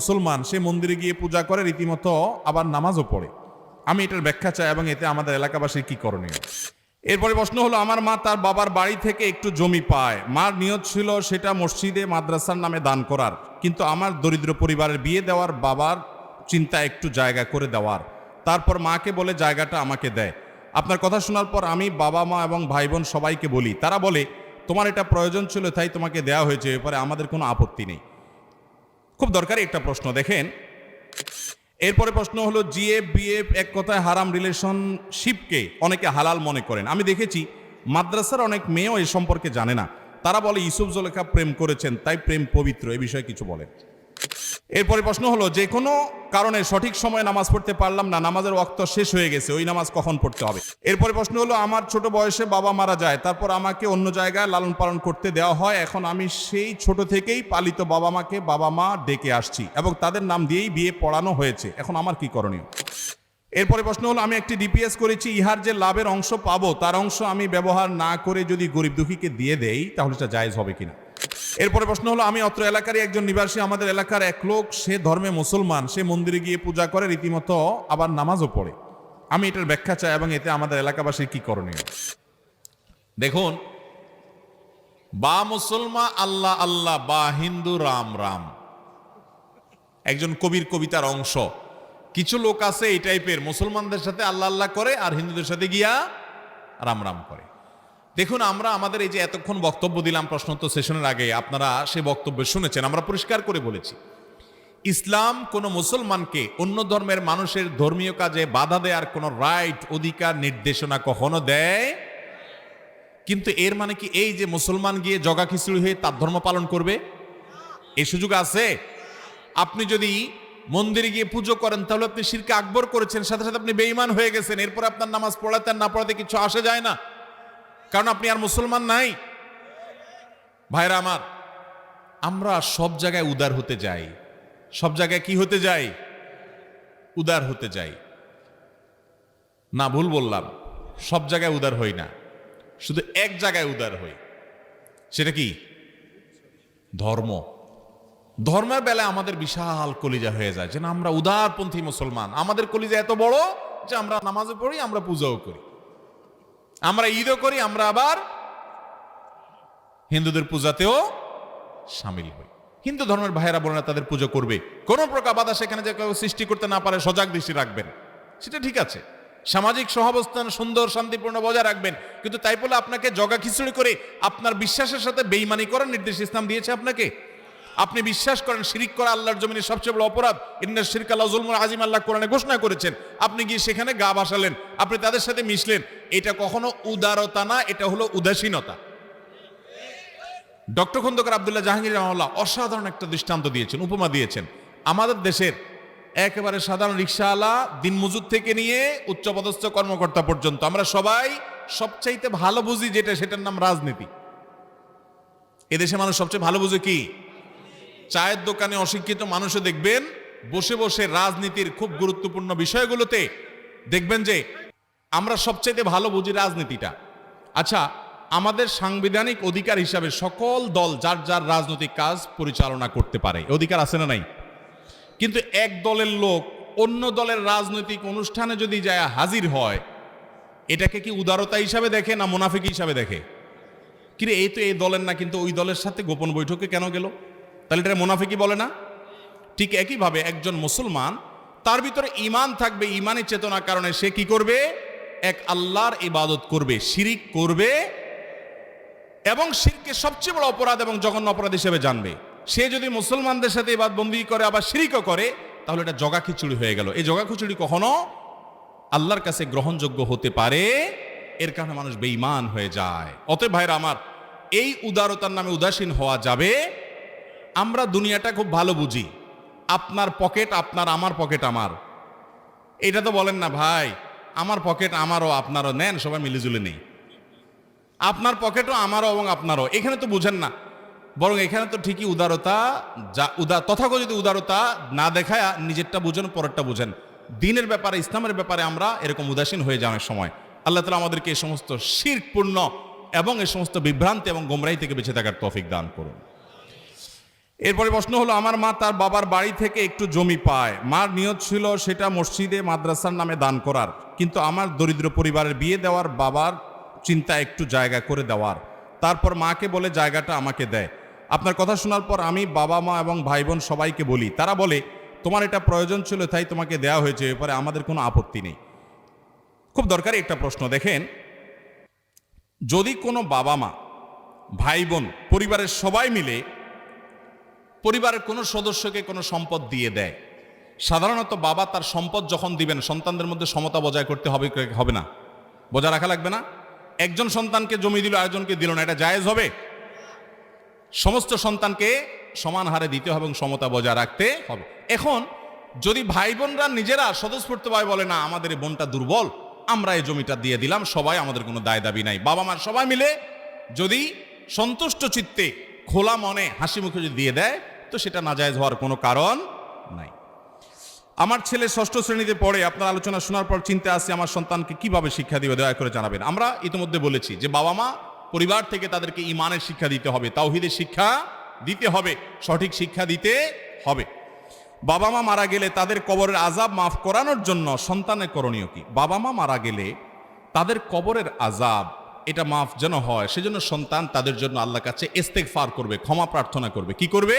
মুসলমান, সে মন্দিরে গিয়ে পূজা করে, রীতিমতো আবার নামাজও পড়ে। আমি এটার ব্যাখ্যা চাই এবং এতে আমাদের এলাকাবাসীর কি করণীয়? এরপরে প্রশ্ন হলো, আমার মা তার বাবার বাড়ি থেকে একটু জমি পায়। মার নিয়ত ছিল সেটা মসজিদে মাদ্রাসার নামে দান করার। কিন্তু আমার দরিদ্র পরিবারের বিয়ে দেওয়ার বাবার চিন্তা একটু জায়গা করে দেওয়ার। তারপর মাকে বলে, জায়গাটা আমাকে দেয়। আপনার কথা শোনার পর আমি বাবা, মা এবং ভাই বোন সবাইকে বলি। তারা বলে, তোমার এটা প্রয়োজন ছিল, তাই তোমাকে দেওয়া হয়েছে। এরপরে আমাদের কোনো আপত্তি নেই। খুব দরকারি একটা প্রশ্ন, দেখেন। এরপরে প্রশ্ন হলো জিএফ বিএফ এক কথায় হারাম রিলেশনশিপকে অনেকে হালাল মনে করেন। আমি দেখেছি মাদ্রাসার অনেক মেয়েও এ সম্পর্কে জানে না। তারা বলে ইসুফ জলেখা প্রেম করেছেন, তাই প্রেম পবিত্র এ বিষয়ে কিছু বলেন এরপরে প্রশ্ন হলো, যে কোনো কারণে সঠিক সময়ে নামাজ পড়তে পারলাম না, নামাজের ওয়াক্ত শেষ হয়ে গেছে, ওই নামাজ কখন পড়তে হবে? এরপরে প্রশ্ন হলো, আমার ছোট বয়সে বাবা মারা যায়, তারপর আমাকে অন্য জায়গায় লালন পালন করতে দেওয়া হয়, এখন আমি সেই ছোট থেকেই পালিত বাবা মাকে বাবা মা ডেকে আসছি এবং তাদের নাম দিয়েই বিয়ে পড়ানো হয়েছে, এখন আমার কি করণীয়? এরপরে প্রশ্ন হলো, আমি একটি ডিপিএস করেছি, ইহার যে লাভের অংশ পাবো, তার অংশ আমি ব্যবহার না করে যদি গরিব দুঃখীকে দিয়ে দেই, তাহলে সেটা জায়েজ হবে কিনা? এরপরে প্রশ্ন হলো, আমি অত্র এলাকারই একজন নিবাসী, আমাদের এলাকার এক লোক, সে ধর্মে মুসলমান, সে মন্দিরে গিয়ে পূজা করে, রীতিমতো আবার নামাজও পড়ে। আমি এটার ব্যাখ্যা চাই এবং এতে আমাদের এলাকাবাসীর কি করণীয়? দেখুন, বা মুসলমান আল্লাহ আল্লাহ, বা হিন্দু রাম রাম। একজন কবির কবিতার অংশ। কিছু লোক আছে এই টাইপের মুসলমানদের সাথে আল্লাহ আল্লাহ করে আর হিন্দুদের সাথে গিয়া রাম রাম করে। দেখুন, আমরা আমাদের এই যে এতক্ষণ বক্তব্য দিলাম প্রশ্নোত্তর সেশনের আগে, আপনারা সে বক্তব্য শুনেছেন, আমরা পরিষ্কার করে বলেছি। ইসলাম কোন মুসলমানকে অন্য ধর্মের মানুষের ধর্মীয় কাজে বাধা দেওয়ার কোনো রাইট অধিকার, নির্দেশনা কখনো দেয়? কিন্তু এর মানে কি এই যে মুসলমান গিয়ে জগা খিচুড়ি হয়ে তার ধর্ম পালন করবে? এই সুযোগ আছে? আপনি যদি মন্দিরে গিয়ে পুজো করেন, তাহলে আপনি শিরকে আকবর করেছেন, সাথে সাথে আপনি বেঈমান হয়ে গেছেন, এরপর আপনার নামাজ পড়াতে না পড়াতে কিছু আসে যায় না? কারণ আপনি আর মুসলমান নাই। ভাইরা আমার, আমরা সব জায়গায় উদার হতে যাই। সব জায়গায় কি হতে যাই? উদার হতে যাই। না, ভুল বললাম। সব জায়গায় উদার হই না। শুধু এক জায়গায় উদার হই। সেটা কি? ধর্ম। ধর্মের বেলায় আমাদের বিশাল কলিজা হয়ে যায় যে না, আমরা উদারপন্থী মুসলমান। আমাদের কলিজা এত বড় যে আমরা নামাজে পড়ি, আমরা পূজাও করি। আমরা ঈদও করি, আমরা আবার হিন্দুদের পূজাতেও সামিল হই। হিন্দু ধর্মের ভাইয়েরা না তাদের পুজো করবে। কোনো প্রকার বাধা সেখানে যে কেউ সৃষ্টি করতে না পারে, সজাগ দৃষ্টি রাখবেন। সেটা ঠিক আছে। সামাজিক সহাবস্থান সুন্দর, শান্তিপূর্ণ বজায় রাখবেন। কিন্তু তাই বলে আপনাকে জগা খিচুড়ি করে আপনার বিশ্বাসের সাথে বেইমানি করার নির্দেশ ইসলাম দিয়েছে আপনাকে? আপনি বিশ্বাস করেন, শিরিক করা আল্লাহর জমিনে সবচেয়ে বড় অপরাধ? ইন্নার শিরক আল্লাহ জুলমুল আজিম আল্লাহ কোরআনে ঘোষণা করেছেন। আপনি গিয়ে সেখানে গা ভাসালেন, আপনি তাদের সাথে মিশলেন। এটা কখনো উদারতা না, এটা হলো উদাসীনতা। ডক্টর খন্দকার আবদুল্লাহ জাহাঙ্গীর রহমাল্লাহ অসাধারণ একটা দৃষ্টান্ত দিয়েছেন, উপমা দিয়েছেন। আমাদের দেশের একেবারে সাধারণ রিক্সাওয়ালা দিনমজুর থেকে নিয়ে উচ্চপদস্থ কর্মকর্তা পর্যন্ত আমরা সবাই সবচাইতে ভালো বুঝি যেটা, সেটার নাম রাজনীতি। এদেশে মানুষ সবচেয়ে ভালো বুঝে কি? চায়ের দোকানে অশিক্ষিত মানুষও দেখবেন, বসে বসে রাজনীতির খুব গুরুত্বপূর্ণ বিষয়গুলোতে দেখবেন যে আমরা সবচেয়ে ভালো বুঝি রাজনীতিটা। আচ্ছা আমাদের সাংবিধানিক অধিকার হিসাবে সকল দল যার যার রাজনৈতিক কাজ পরিচালনা করতে পারে অধিকার আছে না নাই? কিন্তু এক দলের লোক অন্য দলের রাজনৈতিক অনুষ্ঠানে যদি যায় হাজির হয়, এটাকে কি উদারতা হিসাবে দেখে না মুনাফিক হিসাবে দেখে? কিরে, এই তো এই দলের না, কিন্তু ওই দলের সাথে গোপন বৈঠকে কেন গেল? তাহলে এটা মুনাফিকি বলে না? ঠিক একইভাবে একজন মুসলমান, তার ভিতরে ইমান থাকবে ইমানের চেতনার কারণে সে কি করবে? এক আল্লাহর ইবাদত করবে, শিরিক করবে এবং শিরকে সবচেয়ে বড় অপরাধ এবং জঘন্য অপরাধ হিসেবে জানবে। সে যদি মুসলমানদের সাথে এবার বন্দি করে, আবার শিরিকও করে, তাহলে এটা জগা খিচুড়ি হয়ে গেল। এই জগা খিচুড়ি কখনো আল্লাহর কাছে গ্রহণযোগ্য হতে পারে? এর কারণে মানুষ বেঈমান হয়ে যায়। অতএব ভাইরা আমার, এই উদারতার নামে উদাসীন হওয়া যাবে আমরা দুনিয়াটা খুব ভালো বুঝি। আপনার পকেট আপনার, আমার পকেট আমার। এটা তো বলেন না, ভাই, আমার পকেট আমারও, আপনারও। নেন, সবাই মিলেজুলে নেই। আপনার পকেটও আমারও এবং আপনারও। এখানে তো বুঝেন না। বরং এখানে তো ঠিকই উদারতা, যা উদার তথাকথিত উদারতা না দেখায় নিজেরটা বুঝেন, পরেরটা বুঝেন। দিনের ব্যাপারে, ইসলামের ব্যাপারে আমরা এরকম উদাসীন হয়ে যাওয়ার সময়। আল্লাহ তালা আমাদেরকে এই সমস্ত শিরপূর্ণ এবং এই সমস্ত বিভ্রান্তি এবং গোমরাই থেকে বেঁচে থাকার তৌফিক দান করুন। এরপরে প্রশ্ন হলো, আমার মা তার বাবার বাড়ি থেকে একটু জমি পায়। মার নিয়ত ছিল সেটা মসজিদে মাদ্রাসার নামে দান করার। কিন্তু আমার দরিদ্র পরিবারের বিয়ে দেওয়ার বাবার চিন্তা একটু জায়গা করে দেওয়ার। তারপর মাকে বলে, জায়গাটা আমাকে দেয় আপনার কথা শোনার পর আমি বাবা, মা এবং ভাই বোন সবাইকে বলি, তারা বলে, তোমার এটা প্রয়োজন ছিল, তাই তোমাকে দেওয়া হয়েছে, এরপরে আমাদের কোনো আপত্তি নেই। খুব দরকারি একটা প্রশ্ন, দেখেন। যদি কোনো বাবা, মা ভাই বোন পরিবারের সবাই মিলে পরিবারের কোনো সদস্যকে কোনো সম্পদ দিয়ে দেয়। সাধারণত বাবা তার সম্পদ যখন দিবেন, সন্তানদের মধ্যে সমতা বজায় করতে হবে হবে না। বজায় রাখা লাগবে না। একজন সন্তানকে জমি দিল, আরেকজনকে দিল না, এটা জায়েজ হবে? সমস্ত সন্তানকে সমান হারে দিতে হবে এবং সমতা বজায় রাখতে হবে। এখন যদি ভাই বোনরা নিজেরা স্বতঃস্ফূর্তভাবে বলে, না, আমাদের এই বোনটা দুর্বল, আমরা এই জমিটা দিয়ে দিলাম, সবাই আমাদের কোনো দায় দাবি নাই। বাবা মার সবাই মিলে যদি সন্তুষ্ট চিত্তে, খোলা মনে, হাসি মুখে যদি দিয়ে দেয় তো সেটা নাজায়জ হওয়ার কোনো কারণ নাই। আমার ছেলে ষষ্ঠ শ্রেণীতে পড়ে, আপনার আলোচনা শোনার পর চিন্তা আসছে আমার সন্তানকে কীভাবে শিক্ষা দিবে, দয়া করে জানাবেন। আমরা ইতিমধ্যে বলেছি যে বাবা মা পরিবার থেকে তাদেরকে ইমানের শিক্ষা দিতে হবে, তাওহিদের শিক্ষা দিতে হবে, সঠিক শিক্ষা দিতে হবে। বাবা মা মারা গেলে তাদের কবরের আজাব মাফ করানোর জন্য সন্তানের করণীয় কি? বাবা মা মারা গেলে তাদের কবরের আজাব এটা মাফ যেন হয়, সেজন্য সন্তান তাদের জন্য আল্লাহ কাছে ইস্তেক ফার করবে, ক্ষমা প্রার্থনা করবে। কি করবে?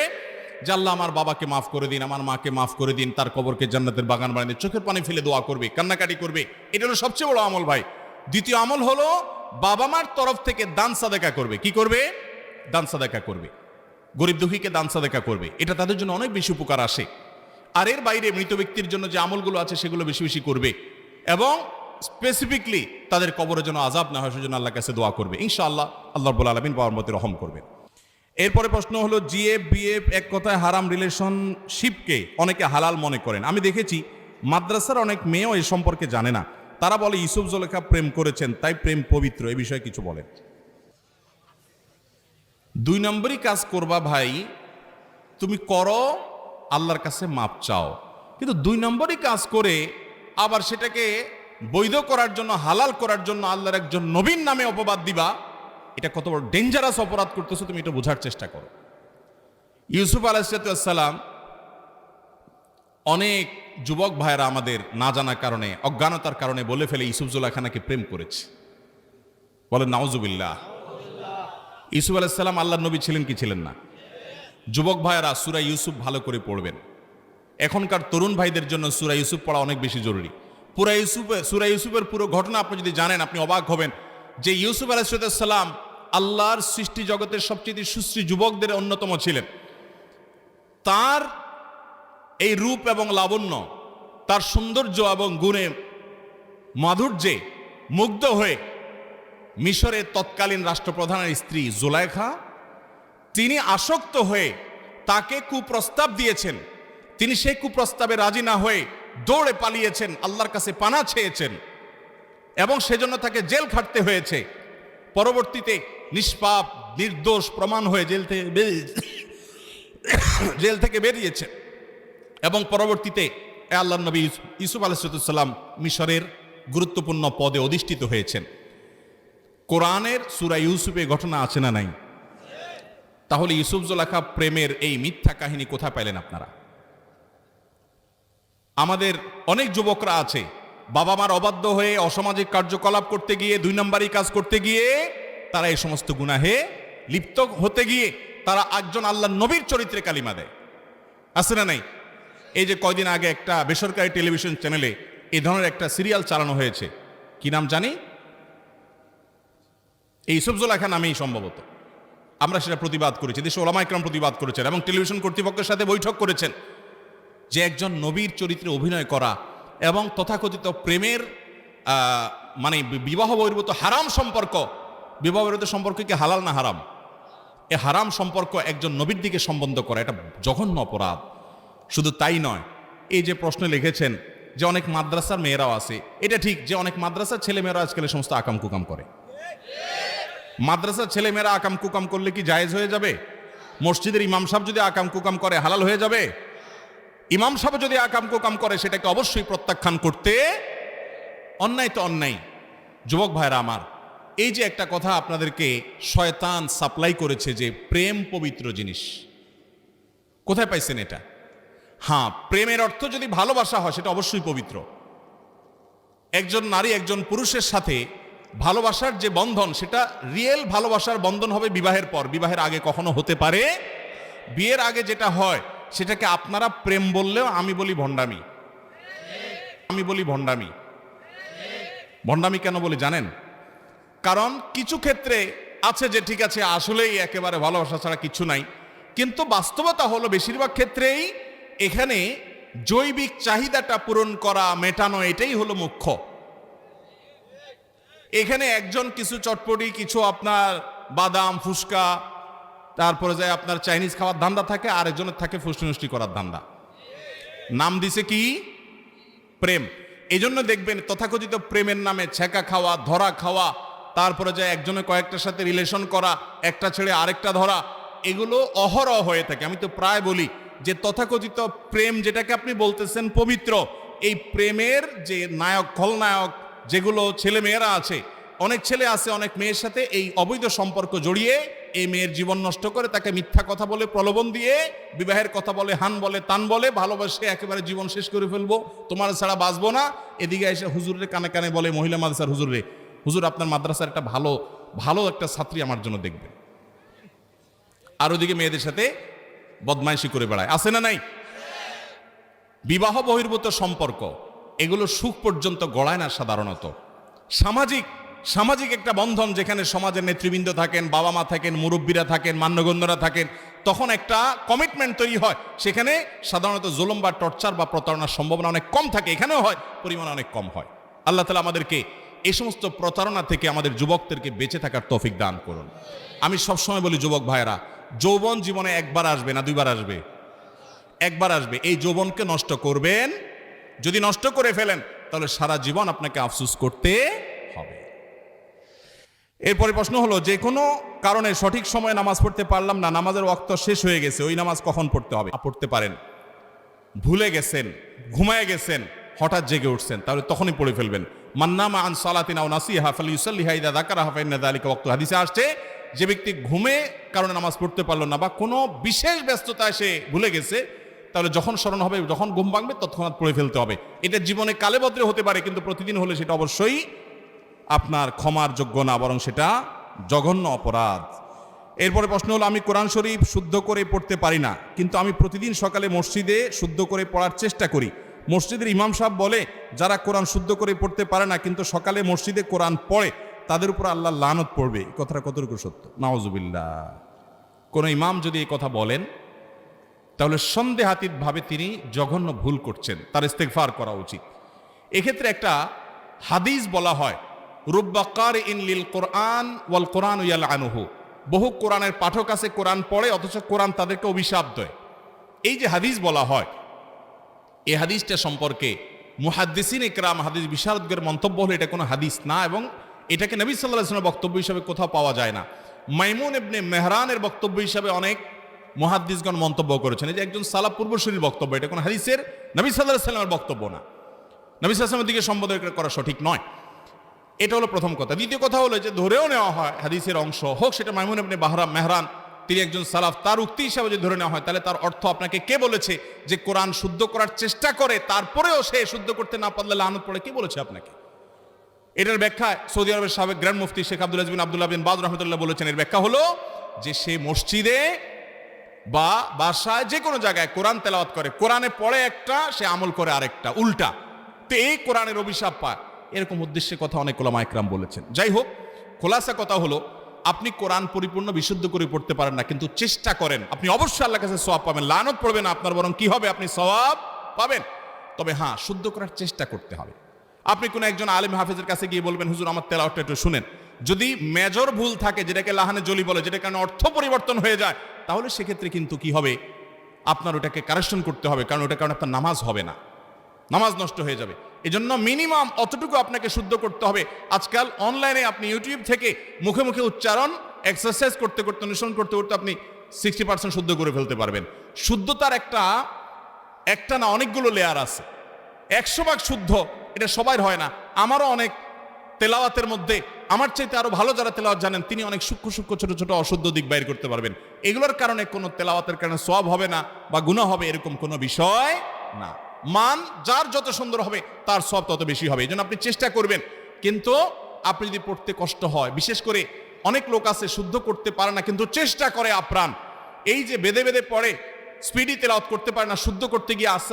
আল্লাহ আমার বাবাকে মাফ করে দিন, আমার মাকে মাফ করে দিন, তার কবরকে জান্নাতের বাগান বানিয়ে চোখের পানি ফেলে দোয়া করবে, কান্নাকাটি করবে। এটা হলো সবচেয়ে বড় আমল ভাই। দ্বিতীয় আমল হলো বাবা মার তরফ থেকে দান সাদেকা করবে। কি করবে? দান সাদেকা করবে। গরিব দুঃখীকে দান সাদেকা করবে। এটা তাদের জন্য অনেক বেশি উপকার আসে। আর এর বাইরে মৃত ব্যক্তির জন্য যে আমলগুলো আছে, সেগুলো বেশি বেশি করবে। এবং স্পেসিফিকলি তাদের কবরের জন্য আজাব না হয়, সেজন্য আল্লাহ কাছে দোয়া করবে। ইনশাআল্লাহ আল্লাহ রব্বুল আলমিন বাবার মতে রহম করবেন। এরপরে প্রশ্ন হলো, জিএফ, বিএফ এক কথায় হারাম রিলেশনশিপকে অনেকে হালাল মনে করেন। আমি দেখেছি মাদ্রাসার অনেক মেয়েও এ সম্পর্কে জানে না। তারা বলে ইসুফ জলেখা প্রেম করেছেন, তাই প্রেম পবিত্র। এ বিষয়ে কিছু বলেন দুই নম্বরই কাজ করবা ভাই, তুমি করো, আল্লাহর কাছে মাপ চাও। কিন্তু দুই নম্বরই কাজ করে আবার সেটাকে বৈধ করার জন্য, হালাল করার জন্য আল্লাহর একজন নবীন নামে অপবাদ দিবা এটা কত বড় ডেঞ্জারাস অপরাধ করতেছো তুমি এটা বোঝার চেষ্টা করো। ইউসুফ আলাইসালাম অনেক যুবক ভাইয়েরা আমাদের না জানার কারণে, অজ্ঞানতার কারণে বলে ফেলে ইউসুফ জুলাখানাকে প্রেম করেছে। বলে নাওজুবিল্লাহ ইউসুফ আলাইসাল্লাম আল্লাহ নবী ছিলেন কি ছিলেন না? যুবক ভাইয়েরা, সুরা ইউসুফ ভালো করে পড়বেন। এখনকার তরুণ ভাইদের জন্য সুরা ইউসুফ পড়া অনেক বেশি জরুরি। পুরা ইউসুফে, সুরা ইউসুফের পুরো ঘটনা আপনি যদি জানেন, আপনি অবাক হবেন। যে ইউসুফ আলাইসালাম আল্লাহর সৃষ্টি জগতের সবচেয়ে সুশ্রী যুবকদের অন্যতম ছিলেন। তার এই রূপ এবং লাবণ্য, তার সৌন্দর্য এবং গুণে মাধুর্যে মুগ্ধ হয়ে মিশরের তৎকালীন রাষ্ট্রপ্রধানের স্ত্রী জুলাইখা, তিনি আসক্ত হয়ে তাকে কুপ্রস্তাব দিয়েছেন। তিনি সেই কুপ্রস্তাবে রাজি না হয়ে দৌড়ে পালিয়েছেন, আল্লাহর কাছে পানা চেয়েছেন। এবং সেজন্য তাকে জেল খাটতে হয়েছে। পরবর্তীতে নিষ্পাপ, নির্দোষ প্রমাণ হয়ে জেল থেকে বেরিয়ে জেল থেকে বেরিয়েছে। এবং পরবর্তীতে আল্লাহ নবী ইসুফ আলাইসাল্লাম মিশরের গুরুত্বপূর্ণ পদে অধিষ্ঠিত হয়েছেন। কোরআনের সুরা ইউসুফে ঘটনা আছে না নাই? তাহলে ইউসুফ জোলাখা প্রেমের এই মিথ্যা কাহিনী কোথায় পেলেন আপনারা? আমাদের অনেক যুবকরা আছে বাবা মার অবাধ্য হয়ে অসামাজিক কার্যকলাপ করতে গিয়ে, দুই নম্বরই কাজ করতে গিয়ে তারা এই সমস্ত গুনাহে লিপ্ত হতে গিয়ে তারা একজন আল্লাহ নবীর চরিত্রে কালিমা দেয়। আছে না নাই? এই যে কয়দিন আগে একটা বেসরকারি টেলিভিশন চ্যানেলে এ ধরনের একটা সিরিয়াল চালানো হয়েছে। কি নাম জানি? এই ইসুফজুল খান নামেই সম্ভবত। আমরা সেটা প্রতিবাদ করেছি, দেশে ওলামা ইকরাম প্রতিবাদ করেছেন এবং টেলিভিশন কর্তৃপক্ষের সাথে বৈঠক করেছেন যে একজন নবীর চরিত্রে অভিনয় করা এবং তথাকথিত প্রেমের মানে বিবাহ বহির্ভূত হারাম সম্পর্ক বিবাহ বহির্ভূত সম্পর্ক কি হালাল না হারাম? এ হারাম সম্পর্ক একজন নবীর দিকে সম্বন্ধ করা, এটা জঘন্য অপরাধ। শুধু তাই নয়, এই যে প্রশ্ন লিখেছেন যে অনেক মাদ্রাসার মেয়েরাও আছে, এটা ঠিক যে অনেক মাদ্রাসার ছেলে মেয়েরা আজকাল সমস্ত আকাম কুকাম করে। মাদ্রাসার ছেলে মেয়েরা আকাম কুকাম করলে কি জায়েজ হয়ে যাবে? মসজিদের ইমাম সাহেব যদি আকাম কুকাম করে, হালাল হয়ে যাবে? ইমাম সাহেব যদি আকাম কুকাম করে, সেটাকে অবশ্যই প্রত্যাখ্যান করতে অন্যায় তো অন্যায়। যুবক ভাইরা আমার, এই যে একটা কথা আপনাদেরকে শয়তান সাপ্লাই করেছে যে প্রেম পবিত্র জিনিস, কোথায় পাইছেন এটা? হ্যাঁ প্রেমের অর্থ যদি ভালোবাসা হয়, সেটা অবশ্যই পবিত্র। একজন নারী, একজন পুরুষের সাথে ভালোবাসার যে বন্ধন, সেটা রিয়েল ভালোবাসার বন্ধন হবে বিবাহের পর। বিবাহের আগে কখনো হতে পারে, বিয়ের আগে যেটা হয় সেটাকে আপনারা প্রেম বললেও আমি বলি ভণ্ডামি। আমি বলি ভণ্ডামি। ভণ্ডামি কেন বলি জানেন? কারণ কিছু ক্ষেত্রে আছে যে ঠিক আছে, আসলেই একেবারে ভালোবাসা ছাড়া কিছু নাই। কিন্তু বাস্তবতা হলো বেশিরভাগ ক্ষেত্রেই এখানে জৈবিক চাহিদাটা পূরণ করা, মেটানো এটাই হলো মুখ্য। এখানে একজন কিছু চটপটি, কিছু আপনার বাদাম ফুসকা তারপরে যায় আপনার চাইনিজ খাওয়ার ধান্দা থাকে আর একজনের থাকে ফুষ্টি করার ধান্দা। নাম দিছে কি? প্রেম। এই জন্য দেখবেন তথাকথিত প্রেমের নামে ছেঁকা খাওয়া, ধরা খাওয়া, তারপরে যায় একজনের কয়েকটার সাথে রিলেশন করা, একটা ছেড়ে আরেকটা ধরা, এগুলো অহরহ হয়ে থাকে। আমি তো প্রায় বলি যে তথাকথিত প্রেম যেটাকে আপনি বলতেছেন পবিত্র, এই প্রেমের যে নায়ক, খলনায়ক যেগুলো ছেলে মেয়েরা আছে, অনেক ছেলে আছে, অনেক মেয়ের সাথে এই অবৈধ সম্পর্ক জড়িয়ে এই মেয়ের জীবন নষ্ট করে তাকে মিথ্যা কথা বলে প্রলোভন দিয়ে, বিবাহের কথা বলে, হান বলে, তান বলে, ভালোবাসে, একেবারে জীবন শেষ করে ফেলব, তোমার ছাড়া বাঁচবো না। এদিকে এসে হুজুরের কানে কানে বলে, মহিলা মাদ্রাসার হুজুরে হুজুর, আপনার মাদ্রাসার একটা ভালো ভালো একটা ছাত্রী আমার জন্য দেখবে। আর ওদিকে মেয়েদের সাথে বদমাইশি করে বেড়ায়। আছে না নাই? বিবাহ বহির্ভূত সম্পর্ক, এগুলো সুখ পর্যন্ত গড়ায় না সাধারণত। সামাজিক সামাজিক একটা বন্ধন যেখানে সমাজের নেতৃবৃন্দ থাকেন, বাবা মা থাকেন, মুরব্বীরা থাকেন, মান্যগণ্যরা থাকেন, তখন একটা কমিটমেন্ট তৈরি হয়। সেখানে সাধারণত জুলুম বা টর্চার বা প্রতারণার সম্ভাবনা অনেক কম থাকে, এখানেও হয়, পরিমাণ অনেক কম হয়। আল্লাহ তালা আমাদেরকে এই সমস্ত প্রতারণা থেকে আমাদের যুবকদেরকে বেঁচে থাকার তফিক দান করুন। আমি সবসময় বলি, যুবক ভাইয়েরা, যৌবন জীবনে একবার আসবে না দুইবার আসবে? একবার আসবে। এই যৌবনকে নষ্ট করবেন, যদি নষ্ট করে ফেলেন, তাহলে সারা জীবন আপনাকে আফসুস করতে এরপরে প্রশ্ন হলো, যে কোনো কারণে সঠিক সময়ে নামাজ পড়তে পারলাম না, নামাজের ওয়াক্ত শেষ হয়ে গেছে, ওই নামাজ কখন পড়তে হবে? পড়তে পারেন। ভুলে গেছেন, ঘুমায় গেছেন, হঠাৎ জেগে উঠছেন, তাহলে তখনই পড়ে ফেলবেন। মান্নামা আন সালাতিনা হাদিসে আসছে, যে ব্যক্তি ঘুমে কারণে নামাজ পড়তে পারল না বা কোনো বিশেষ ব্যস্ততায় সে ভুলে গেছে, তাহলে যখন স্মরণ হবে, যখন ঘুম ভাঙবে, তৎক্ষণাৎ পড়ে ফেলতে হবে। এটা জীবনে কালে বদলে হতে পারে, কিন্তু প্রতিদিন হলে সেটা অবশ্যই আপনার ক্ষমার যোগ্য না, বরং সেটা জঘন্য অপরাধ। এরপরে প্রশ্ন হলো, আমি কোরআন শরীফ শুদ্ধ করে পড়তে পারি না, কিন্তু আমি প্রতিদিন সকালে মসজিদে শুদ্ধ করে পড়ার চেষ্টা করি। মসজিদের ইমাম সাহেব বলে, যারা কোরআন শুদ্ধ করে পড়তে পারে না, কিন্তু সকালে মসজিদে কোরআন পড়ে, তাদের উপর আল্লাহ লানত পড়বে। এই কথাটা কতটুকু সত্য? নওয়াজুবিল্লাহ কোন ইমাম যদি এই কথা বলেন, তাহলে সন্দেহাতীতভাবে তিনি জঘন্য ভুল করছেন, তার ইস্তেকফার করা উচিত। এক্ষেত্রে একটা হাদিস বলা হয় কোরআন ওয়াল কোরআন বহু কোরআনের পাঠক আছে, কোরআন পড়ে, অথচ কোরআন তাদেরকে অভিশাপ দেয়। এই যে হাদিস বলা হয়, এই হাদিসটা সম্পর্কে মুহাদ্দিসিন ইকরাম হাদিস বিশারদগের মন্তব্য হলো, এটা কোনো হাদিস না এবং এটাকে নবী সাল্লাহ ইসলামের বক্তব্য হিসাবে কোথাও পাওয়া যায় না। মাইমুন এবনে মেহরানের বক্তব্য হিসাবে অনেক মুহাদ্দিসগণ মন্তব্য করেছেন। যে একজন সালা পূর্বশরীর বক্তব্য, এটা কোনো হাদিসের নবী সাল্লাহ সাল্লামের বক্তব্য না। নবী সাল্লামের দিকে সম্বোধন করা সঠিক নয়। এটা হলো প্রথম কথা। দ্বিতীয় কথা হলো যে ধরেও নেওয়া হয়, হাদিসের অংশ হোক, সেটা মাইমুন আপনি বাহরাম মেহরান, তিনি একজন সালাফ, তার উক্তি হিসাবে যদি ধরে নেওয়া হয়, তাহলে তার অর্থ আপনাকে কে বলেছে যে কোরআন শুদ্ধ করার চেষ্টা করে, তারপরেও সে শুদ্ধ করতে না পারলে লানত পড়ে, কে বলেছে আপনাকে? এটার ব্যাখ্যা সৌদি আরবের সাবেক গ্র্যান্ড মুফতি শেখ আব্দুল আজবিন আব্দুল্লাহ বিন বাদ রহমতুল্লাহ বলেছেন। এর ব্যাখ্যা হলো যে সে মসজিদে বা বাসায় যে কোনো জায়গায় কোরআন তেলাওয়াত করে, কোরআনে পড়ে একটা, সে আমল করে আরেকটা, উল্টা। তো এই কোরআনের অভিশাপ পায়। এরকম উদ্দেশ্যে কথা অনেক ওলামা একরাম বলেছেন। যাই হোক খোলাসা কথা হলো, আপনি কোরআন পরিপূর্ণ, বিশুদ্ধ করে পড়তে পারেন না, কিন্তু চেষ্টা করেন। আপনি অবশ্যই আল্লাহ কাছে সওয়াব পাবেন। লানত পড়বে না আপনার, বরং কি হবে? আপনি সওয়াব পাবেন। তবে হ্যাঁ শুদ্ধ করার চেষ্টা করতে হবে। আপনি কোনো একজন আলিম হাফেজের কাছে গিয়ে বলবেন, হুজুর, আমার তেলাওয়াতটা একটু শুনেন। যদি মেজর ভুল থাকে, যেটাকে লাহানে জলি বলে যেটা কারণে অর্থ পরিবর্তন হয়ে যায়, তাহলে সেক্ষেত্রে কিন্তু কি হবে? আপনার ওটাকে কারেকশন করতে হবে, কারণ ওটা কারণে আপনার নামাজ হবে না। নামাজ নষ্ট হয়ে যাবে। এজন্য মিনিমাম অতটুকু আপনাকে শুদ্ধ করতে হবে। আজকাল অনলাইনে আপনি ইউটিউব থেকে মুখে মুখে উচ্চারণ এক্সারসাইজ করতে করতে অনুসরণ করতে করতে আপনি সিক্সটি পার্সেন্ট শুদ্ধ করে ফেলতে পারবেন। শুদ্ধতার একটা একটা না অনেকগুলো লেয়ার আছে। একশো ভাগ শুদ্ধ, এটা সবার হয় না। আমারও অনেক তেলাওয়াতের মধ্যে, আমার চাইতে আরও ভালো যারা তেলাওয়াত জানেন, তিনি অনেক সূক্ষ্ম সূক্ষ্ম ছোটো ছোটো অশুদ্ধ দিক বাইর করতে পারবেন। এগুলোর কারণে কোনো তেলাওয়াতের কারণে সব হবে না বা গুণা হবে এরকম কোনো বিষয় না। মান যার যত সুন্দর হবে, তার সব তত বেশি হবে। এই আপনি চেষ্টা করবেন। কিন্তু আপনি যদি পড়তে কষ্ট হয়, বিশেষ করে অনেক লোক আছে শুদ্ধ করতে পারে না, কিন্তু চেষ্টা করে আপ্রাণ। এই যে বেদে বেদে পড়ে স্পিডি তেলাওত করতে পারে না, শুদ্ধ করতে গিয়ে আস্তে